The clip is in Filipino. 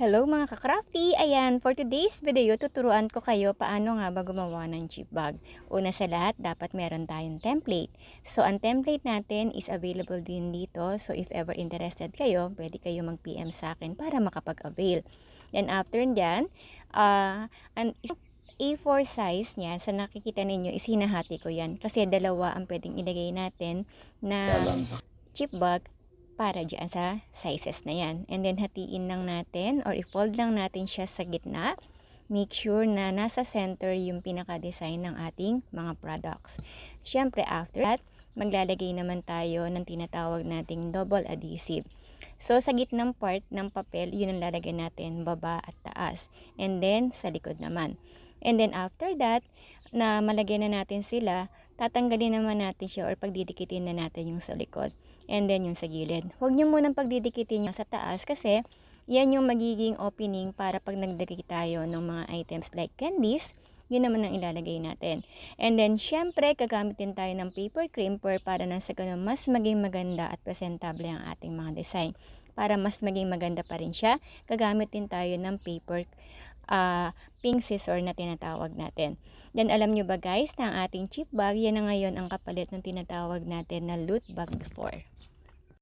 Hello mga ka-crafty! Ayan, for today's video, tuturuan ko kayo paano nga ba gumawa ng chip bag. Una sa lahat, dapat meron tayong template. So, ang template natin is available din dito. So, if ever interested kayo, pwede kayo mag-PM sa akin para makapag-avail. Then, after dyan, uh, an A4 size niya, sa nakikita ninyo, is hinahati ko yan. Kasi dalawa ang pwedeng ilagay natin na chip bag para dyan sa sizes na yan. And then, hatiin lang natin or i-fold lang natin siya sa gitna. Make sure na nasa center yung pinaka-design ng ating mga products. Siyempre, after that, maglalagay naman tayo ng tinatawag nating double adhesive. So, sa gitnang part ng papel, yun ang lalagay natin, baba at taas. And then, sa likod naman. And then, after that, na malagyan na natin sila, tatanggalin naman natin siya or pagdidikitin na natin yung sa likod. And then, yung sa gilid. Huwag nyo munang pagdidikitin yung sa taas kasi yan yung magiging opening para pag nagdagay tayo ng mga items like candies, yun naman ang ilalagay natin. And then, syempre, gagamitin tayo ng paper crimper para nang sa ganun mas maging maganda at presentable ang ating mga design. Para mas maging maganda pa rin siya, gagamitin tayo ng paper uh, pink scissor na tinatawag natin. Then, alam nyo ba guys, na ang ating chip bag, yan na ngayon ang kapalit ng tinatawag natin na loot bag before.